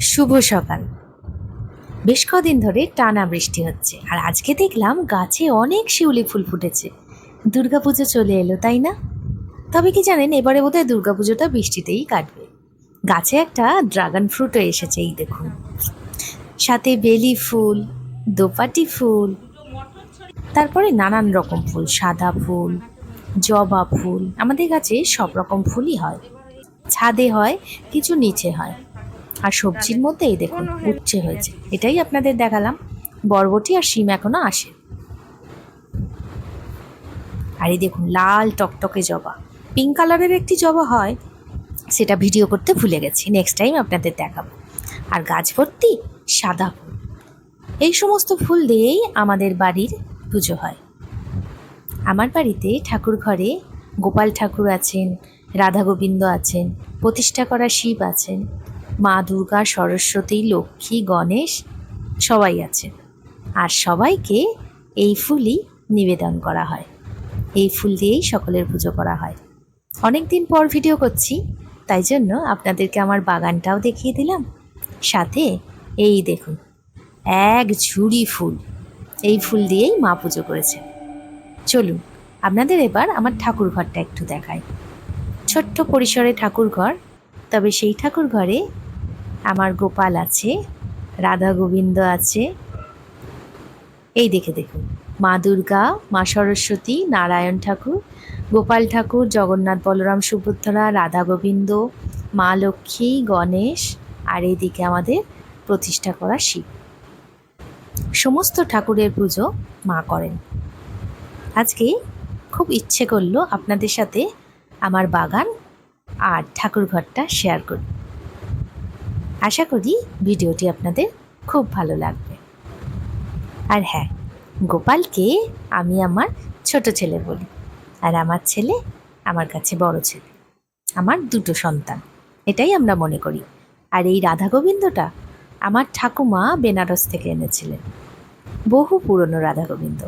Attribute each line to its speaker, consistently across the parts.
Speaker 1: শুভ সকাল। বেশ কদিন ধরে টানা বৃষ্টি হচ্ছে, আর আজকে দেখলাম গাছে অনেক শিউলি ফুল ফুটেছে। দুর্গাপুজো চলে এলো, তাই না? তবে কি জানেন, এবারে বোধহয় দুর্গাপুজোটা বৃষ্টিতেই কাটবে। গাছে একটা ড্রাগন ফ্রুটও এসেছে, এই দেখুন। সাথে বেলি ফুল, দোপাটি ফুল, তারপরে নানান রকম ফুল, সাদা ফুল, জবা ফুল, আমাদের গাছে সব রকম ফুলই হয়। ছাদে হয়, কিছু নিচে হয়। আর সবজির মধ্যে এই দেখুন উচ্ছে হয়েছে। এটাই আপনাদের দেখালাম। বরবটি আর শিম এখনও আসে। আর এই দেখুন লাল টকটকে জবা। পিঙ্ক কালারের একটি জবা হয় সেটা ভিডিও করতে ভুলে গেছি। নেক্সট টাইম আপনাদের দেখাবো। আর গাছ ভর্তি সাদা ফুল। এই সমস্ত ফুল দিয়েই আমাদের বাড়ির পুজো হয়। আমার বাড়িতে ঠাকুর ঘরে গোপাল ঠাকুর আছেন রাধা গোবিন্দ আছেন প্রতিষ্ঠা করা শিব আছেন। মা দুর্গা, সরস্বতী, লক্ষ্মী, গণেশ সবাই আছে। আর সবাইকে এই ফুলই নিবেদন করা হয়। এই ফুল দিয়েই সকলের পুজো করা হয়। অনেক দিন পর ভিডিও করছি, তাই জন্য আপনাদেরকে আমার বাগানটাও দেখিয়ে দিলাম। সাথে এই দেখুন, এক ঝুড়ি ফুল। এই ফুল দিয়েই মা পুজো করেছে। চলুন, আপনাদের এবার আমার ঠাকুর ঘরটা একটু দেখাই। ছোট্ট পরিসরে ঠাকুর ঘর তবে সেই ঠাকুর ঘরে আমার গোপাল আছে, রাধা গোবিন্দ আছে। এই দেখে দেখুন, মা দুর্গা, মা সরস্বতী, নারায়ণ ঠাকুর, গোপাল ঠাকুর, জগন্নাথ বলরাম সুভদ্রা, রাধা গোবিন্দ, মা লক্ষ্মী, গণেশ, আর এইদিকে আমাদের প্রতিষ্ঠা করা শিব। সমস্ত ঠাকুরের পুজো মা করেন। আজকে খুব ইচ্ছে করল আপনাদের সাথে আমার বাগান আর ঠাকুর ঘরটা শেয়ার করি আশা করি ভিডিওটি আপনাদের খুব ভালো লাগবে। আর হ্যাঁ গোপালকে আমি আমার ছোট ছেলে বলি আর আমার ছেলে আমার কাছে বড় ছেলে, আমার দুটো সন্তান, এটাই আমরা মনে করি। আর এই রাধা গোবিন্দটা আমার ঠাকুমা বেনারস থেকে এনেছিলেন, বহু পুরনো রাধা গোবিন্দ।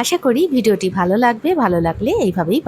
Speaker 1: আশা করি ভিডিওটি ভালো লাগবে, ভালো লাগলে এইভাবেই